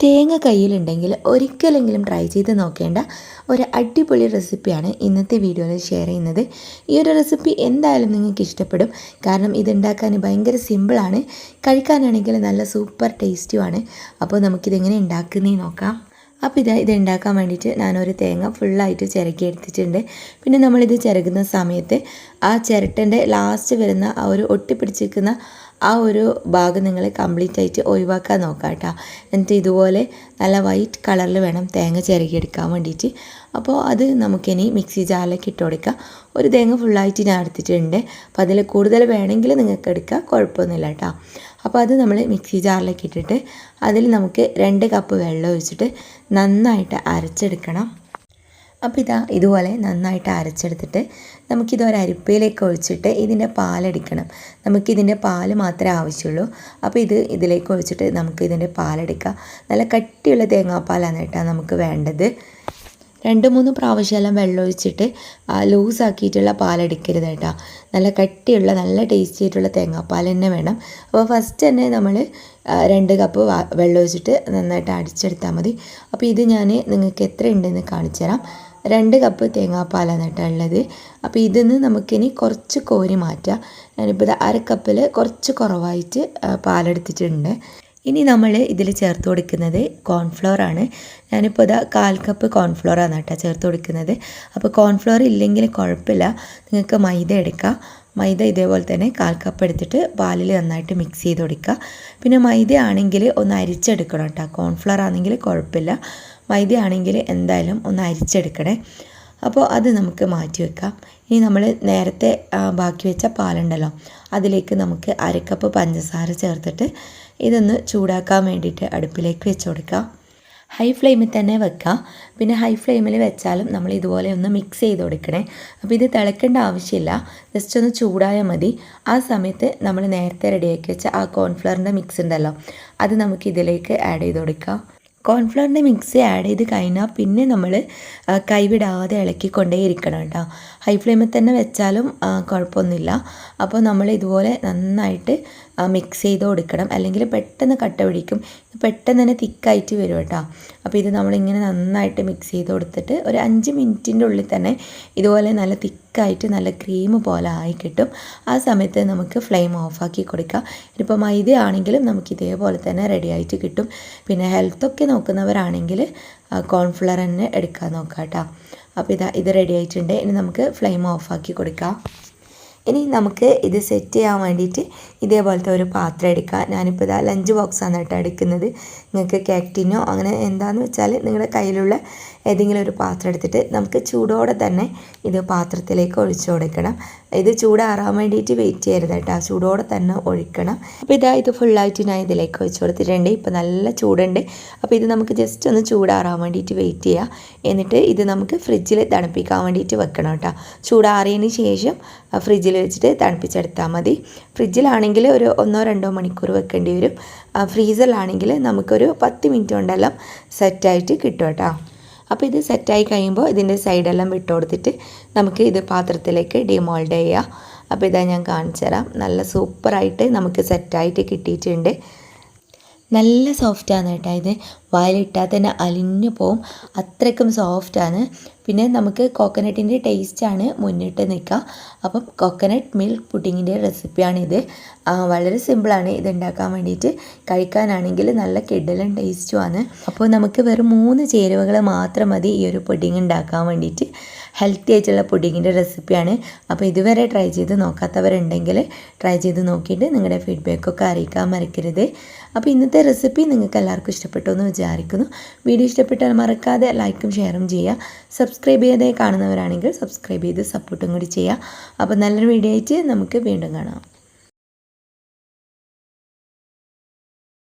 തേങ്ങ കയ്യിലുണ്ടെങ്കിൽ ഒരിക്കലെങ്കിലും ട്രൈ ചെയ്ത് നോക്കേണ്ട ഒരു അടിപൊളി റെസിപ്പിയാണ് ഇന്നത്തെ വീഡിയോയിൽ ഷെയർ ചെയ്യുന്നത്. ഈ ഒരു റെസിപ്പി എന്തായാലും നിങ്ങൾക്ക് ഇഷ്ടപ്പെടും. കാരണം ഇതുണ്ടാക്കാൻ ഭയങ്കര സിമ്പിളാണ് കഴിക്കാനാണെങ്കിൽ നല്ല സൂപ്പർ ടേസ്റ്റുമാണ് അപ്പോൾ നമുക്കിതെങ്ങനെ ഉണ്ടാക്കുന്നേ നോക്കാം. അപ്പോൾ ഇത് ഇത് ഉണ്ടാക്കാൻ വേണ്ടിയിട്ട് ഞാനൊരു തേങ്ങ ഫുള്ളായിട്ട് ചിരക്കി എടുത്തിട്ടുണ്ട്. പിന്നെ നമ്മളിത് ചിരകുന്ന സമയത്ത് ആ ചിരട്ടന്റെ ലാസ്റ്റ് വരുന്ന ആ ഒരു ഒട്ടിപ്പിടിച്ചിരിക്കുന്ന ആ ഒരു ഭാഗം നിങ്ങൾ കംപ്ലീറ്റ് ആയിട്ട് ഒഴിവാക്കാൻ നോക്കാം കേട്ടോ എന്നിട്ട് ഇതുപോലെ നല്ല വൈറ്റ് കളറിൽ വേണം തേങ്ങ ചിരകിയെടുക്കാൻ വേണ്ടിയിട്ട്. അപ്പോൾ അത് നമുക്കിനി മിക്സി ജാറിലേക്ക് ഇട്ട് കൊടുക്കാം. ഒരു തേങ്ങ ഫുള്ളായിട്ട് ഞാൻ എടുത്തിട്ടുണ്ട്. അപ്പോൾ അതിൽ കൂടുതൽ വേണമെങ്കിൽ നിങ്ങൾക്ക് എടുക്കാം. കുഴപ്പമൊന്നുമില്ല കേട്ടോ അപ്പോൾ അത് നമ്മൾ മിക്സി ജാറിലേക്ക് ഇട്ടിട്ട് അതിൽ നമുക്ക് രണ്ട് കപ്പ് വെള്ളം ഒഴിച്ചിട്ട് നന്നായിട്ട് അരച്ചെടുക്കണം. അപ്പോൾ ഇതാ ഇതുപോലെ നന്നായിട്ട് അരച്ചെടുത്തിട്ട് നമുക്കിത് ഒരു അരിപ്പയിലേക്ക് ഒഴിച്ചിട്ട് ഇതിന്റെ പാലെടുക്കണം. നമുക്കിതിന്റെ പാൽ മാത്രമേ ആവശ്യമുള്ളൂ. അപ്പോൾ ഇത് ഇതിലേക്ക് ഒഴിച്ചിട്ട് നമുക്ക് ഇതിന്റെ പാലെടുക്കാം. നല്ല കട്ടിയുള്ള തേങ്ങാപ്പാലാണ് കേട്ടോ നമുക്ക് വേണ്ടത്. രണ്ട് മൂന്ന് പ്രാവശ്യമെല്ലാം വെള്ളമൊഴിച്ചിട്ട് ലൂസാക്കിയിട്ടുള്ള പാലെടുക്കരുത് കേട്ടോ. നല്ല കട്ടിയുള്ള നല്ല ടേസ്റ്റി ആയിട്ടുള്ള തേങ്ങാപ്പാൽ തന്നെ വേണം. അപ്പോൾ ഫസ്റ്റ് തന്നെ നമ്മൾ രണ്ട് കപ്പ് വെള്ളം ഒഴിച്ചിട്ട് നന്നായിട്ട് അടിച്ചെടുത്താൽ മതി. അപ്പോൾ ഇത് ഞാൻ നിങ്ങൾക്ക് എത്ര ഉണ്ടെന്ന് കാണിച്ചു തരാം. രണ്ട് കപ്പ് തേങ്ങാപ്പാലാണ് കേട്ടോ ഉള്ളത്. അപ്പോൾ ഇതിന്ന് നമുക്കിനി കുറച്ച് കോരി മാറ്റാം. ഞാനിപ്പോൾ അര കപ്പിൽ കുറച്ച് കുറവായിട്ട് പാലെടുത്തിട്ടുണ്ട്. ഇനി നമ്മൾ ഇതിൽ ചേർത്ത് കൊടുക്കുന്നത് കോൺഫ്ലോർ ആണ്. ഞാനിപ്പോൾ ഇതാ കാൽ കപ്പ് കോൺഫ്ലോർ ആണ് കേട്ടോ ചേർത്ത് കൊടുക്കുന്നത്. അപ്പോൾ കോൺഫ്ലോർ ഇല്ലെങ്കിൽ കുഴപ്പമില്ല. നിങ്ങൾക്ക് മൈദ എടുക്കാം. മൈദ ഇതേപോലെ തന്നെ കാൽ കപ്പ് എടുത്തിട്ട് പാലിൽ നന്നായിട്ട് മിക്സ് ചെയ്ത് കൊടുക്കുക. പിന്നെ മൈദ ആണെങ്കിൽ ഒന്ന് അരിച്ചെടുക്കണം കേട്ടോ. കോൺഫ്ലോർ ആണെങ്കിൽ കുഴപ്പമില്ല. മൈദ ആണെങ്കിൽ എന്തായാലും ഒന്ന് അരിച്ചെടുക്കണേ. അപ്പോൾ അത് നമുക്ക് മാറ്റി വെക്കാം. ഇനി നമ്മൾ നേരത്തെ ബാക്കി വെച്ച പാലുണ്ടല്ലോ അതിലേക്ക് നമുക്ക് അരക്കപ്പ് പഞ്ചസാര ചേർത്തിട്ട് ഇതൊന്ന് ചൂടാക്കാൻ വേണ്ടിയിട്ട് അടുപ്പിലേക്ക് വെച്ച് കൊടുക്കാം. ഹൈ ഫ്ലെയിമിൽ തന്നെ വെക്കാം. പിന്നെ ഹൈ ഫ്ലെയിമിൽ വെച്ചാലും നമ്മൾ ഇതുപോലെ ഒന്ന് മിക്സ് ചെയ്ത് കൊടുക്കണേ. അപ്പോൾ ഇത് തിളക്കേണ്ട ആവശ്യമില്ല. ജസ്റ്റ് ഒന്ന് ചൂടായാൽ മതി. ആ സമയത്ത് നമ്മൾ നേരത്തെ റെഡിയാക്കി വെച്ച ആ കോൺഫ്ലവറിന്റെ മിക്സ് ഉണ്ടല്ലോ അത് നമുക്ക് ഇതിലേക്ക് ആഡ് ചെയ്ത് കൊടുക്കാം. കോൺഫ്ലവറിന്റെ മിക്സ് ആഡ് ചെയ്ത് കഴിഞ്ഞാൽ പിന്നെ നമ്മൾ കൈവിടാതെ ഇളക്കിക്കൊണ്ടേ ഇരിക്കണം കേട്ടോ ഹൈ ഫ്ലെയിമിൽ തന്നെ വെച്ചാലും കുഴപ്പമൊന്നുമില്ല. അപ്പോൾ നമ്മൾ ഇതുപോലെ നന്നായിട്ട് മിക്സ് ചെയ്ത് കൊടുക്കണം. അല്ലെങ്കിൽ പെട്ടെന്ന് കട്ട പിടിക്കും. പെട്ടെന്ന് തന്നെ തിക്കായിട്ട് വരും കേട്ടോ. അപ്പോൾ ഇത് നമ്മളിങ്ങനെ നന്നായിട്ട് മിക്സ് ചെയ്ത് കൊടുത്തിട്ട് ഒരു അഞ്ച് മിനിറ്റിന്റെ ഉള്ളിൽ തന്നെ ഇതുപോലെ നല്ല തിക്കായിട്ട് നല്ല ക്രീം പോലെ ആയി കിട്ടും. ആ സമയത്ത് നമുക്ക് ഫ്ലെയിം ഓഫാക്കി കൊടുക്കാം. ഇനിയിപ്പോൾ മൈദ ആണെങ്കിലും നമുക്ക് ഇതേപോലെ തന്നെ റെഡി ആയിട്ട് കിട്ടും. പിന്നെ ഹെൽത്തൊക്കെ നോക്കുന്നവരാണെങ്കിൽ കോൺഫ്ലവർ തന്നെ എടുക്കാൻ നോക്കാം കേട്ടോ. അപ്പോൾ ഇതാ ഇത് റെഡി ആയിട്ടുണ്ട്. ഇനി നമുക്ക് ഫ്ലെയിം ഓഫാക്കി കൊടുക്കാം. ഇനി നമുക്ക് ഇത് സെറ്റ് ചെയ്യാൻ വേണ്ടിയിട്ട് ഇതേപോലത്തെ ഒരു പാത്രം എടുക്കുക ഞാനിപ്പോൾ ഇതാ ലഞ്ച് ബോക്സാണ് കേട്ടോ എടുക്കുന്നത്. നിങ്ങൾക്ക് കാക്റ്റിനോ അങ്ങനെ എന്താണെന്ന് വെച്ചാൽ നിങ്ങളുടെ കയ്യിലുള്ള ഏതെങ്കിലും ഒരു പാത്രം എടുത്തിട്ട് നമുക്ക് ചൂടോടെ തന്നെ ഇത് പാത്രത്തിലേക്ക് ഒഴിച്ചു കൊടുക്കണം. ഇത് ചൂടാറാൻ വേണ്ടിയിട്ട് വെയിറ്റ് ചെയ്യരുത് കേട്ടോ. ചൂടോടെ തന്നെ ഒഴിക്കണം. അപ്പോൾ ഇതാ ഇത് ഫുള്ളായിട്ട് ഞാൻ ഇതിലേക്ക് ഒഴിച്ചു കൊടുത്തിട്ടുണ്ട്. ഇപ്പോൾ നല്ല ചൂടുണ്ട്. അപ്പോൾ ഇത് നമുക്ക് ജസ്റ്റ് ഒന്ന് ചൂടാറാൻ വേണ്ടിയിട്ട് വെയിറ്റ് ചെയ്യുക എന്നിട്ട് ഇത് നമുക്ക് ഫ്രിഡ്ജിൽ തണുപ്പിക്കാൻ വേണ്ടിയിട്ട് വെക്കണം കേട്ടോ. ചൂടാറിയതിന് ശേഷം ഫ്രിഡ്ജിൽ വെച്ചിട്ട് തണുപ്പിച്ചെടുത്താൽ മതി. ഫ്രിഡ്ജിലാണെങ്കിൽ ഒരു ഒന്നോ രണ്ടോ മണിക്കൂർ വെക്കേണ്ടി വരും. ഫ്രീസറിലാണെങ്കിൽ നമുക്കൊരു പത്ത് മിനിറ്റ് കൊണ്ടെല്ലാം സെറ്റായിട്ട് കിട്ടും കേട്ടോ. അപ്പോൾ ഇത് സെറ്റായി കഴിയുമ്പോൾ ഇതിന്റെ സൈഡെല്ലാം വിട്ടു കൊടുത്തിട്ട് നമുക്ക് ഇത് പാത്രത്തിലേക്ക് ഡിമോൾഡ് ചെയ്യാം അപ്പോൾ ഇതാ ഞാൻ കാണിച്ചു തരാം നല്ല സൂപ്പറായിട്ട് നമുക്ക് സെറ്റായിട്ട് കിട്ടിയിട്ടുണ്ട്. നല്ല സോഫ്റ്റാണ് കേട്ടോ ഇത്. വായിലിട്ടാൽ തന്നെ അലിഞ്ഞു പോവും. അത്രയ്ക്കും സോഫ്റ്റാണ് പിന്നെ നമുക്ക് കോക്കനട്ടിന്റെ ടേസ്റ്റാണ് മുന്നിട്ട് നിൽക്കുക. അപ്പം കോക്കനട്ട് മിൽക്ക് പുഡിങ്ങിന്റെ റെസിപ്പിയാണിത് വളരെ സിമ്പിളാണ് ഇത് ഉണ്ടാക്കാൻ വേണ്ടിയിട്ട്. കഴിക്കാനാണെങ്കിൽ നല്ല കിഡലും ടേസ്റ്റുമാണ് അപ്പോൾ നമുക്ക് വെറും മൂന്ന് ചേരുവകൾ മാത്രം മതി ഈ ഒരു പുഡിങ് ഉണ്ടാക്കാൻ വേണ്ടിയിട്ട്. ഹെൽത്തി ആയിട്ടുള്ള പുഡിങ്ങിന്റെ റെസിപ്പിയാണ് അപ്പോൾ ഇതുവരെ ട്രൈ ചെയ്ത് നോക്കാത്തവരുണ്ടെങ്കിൽ ട്രൈ ചെയ്ത് നോക്കിയിട്ട് നിങ്ങളുടെ ഫീഡ്ബാക്കൊക്കെ അറിയിക്കാൻ മറക്കരുത്. അപ്പോൾ ഇന്നത്തെ റെസിപ്പി നിങ്ങൾക്ക് എല്ലാവർക്കും ഇഷ്ടപ്പെട്ടു എന്ന് വിചാരിക്കുന്നു. വീഡിയോ ഇഷ്ടപ്പെട്ടാൽ മറക്കാതെ ലൈക്കും ഷെയറും ചെയ്യുക. സബ്സ്ക്രൈബ് ചെയ്യാതെ കാണുന്നവരാണെങ്കിൽ സബ്സ്ക്രൈബ് ചെയ്ത് സപ്പോർട്ടും കൂടി ചെയ്യുക. അപ്പോൾ നല്ലൊരു വീഡിയോ ആയിട്ട് നമുക്ക് വീണ്ടും കാണാം.